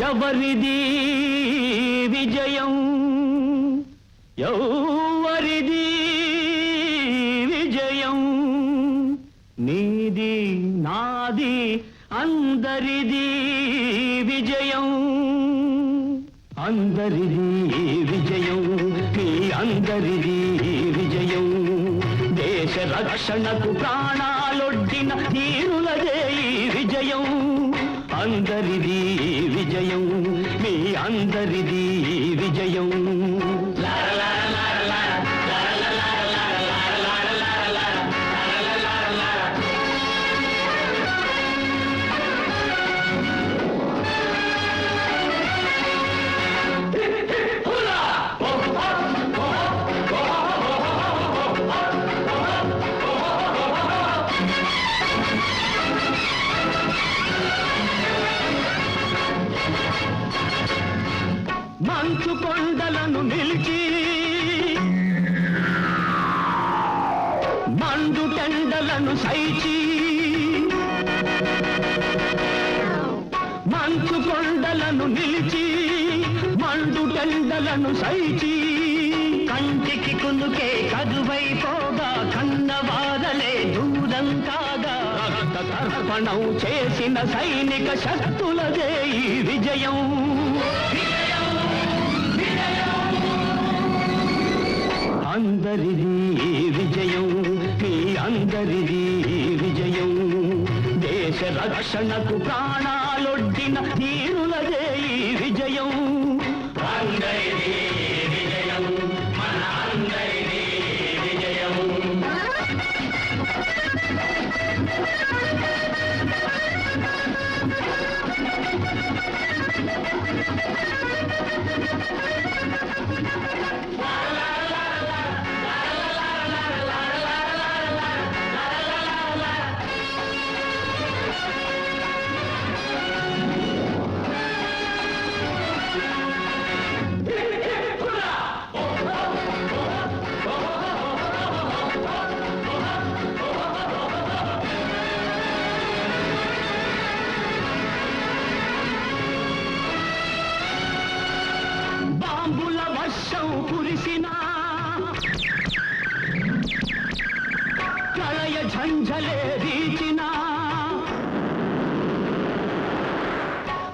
ఎవరిది విజయం? ఎవరిది విజయం? నీది నాది అందరిది విజయం. అందరిది విజయం మీ అందరిది విజయం. దేశ రక్షణకు ప్రాణాలొడ్డిన తీరులదే విజయం. అందరిది విజయం మీ అందరిది విజయం. కొండలను నిలిచి మండు టెండలను సైచి మంచు కొండలను నిలిచి మండు టెండలను సైచి కంటికి కునుకే కదువైపోగా కన్నవారలే దూరం కాగా రక్త తర్పణం చేసిన సైనిక శక్తులదే ఈ విజయం. అందరిది విజయం మీ అందరిది విజయం. దేశ రక్షణకు ప్రాణాలొడ్డిన తీరులదే వర్షం కురిసిన ప్రళయ ఝంఝలే వీచిన.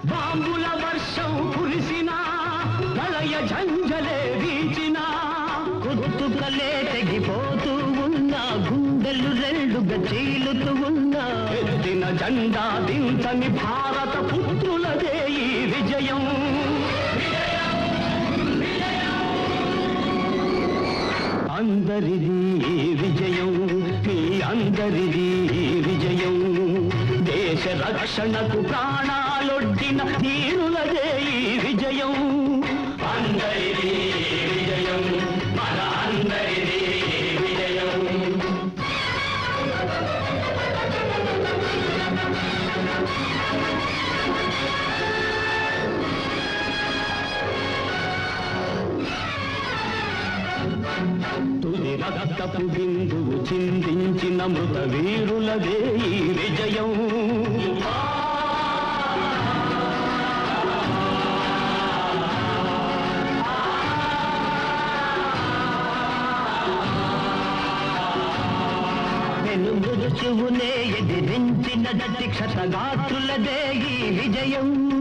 బాంబుల వర్షం కురిసిన ప్రళయ ఝంఝలే వీచిన. కుత్తుకలే తెగిపోతూ ఉన్నా గుండెలు రెండుగా చీలుతూ ఉన్నా. ఎత్తిన జెండా దించని భారత పుత్రులదే అందరిది విజయం మీ అందరిది విజయం. దేశ రక్షణకు ప్రాణాలొడ్డిన తీరులదే రక్తపు బిందువు చిందించిన మృత వీరులదే ఈ విజయం. వెను మృదుచువునే ఎదిరించిన దక్షతగాత్రులదే ఈ విజయం.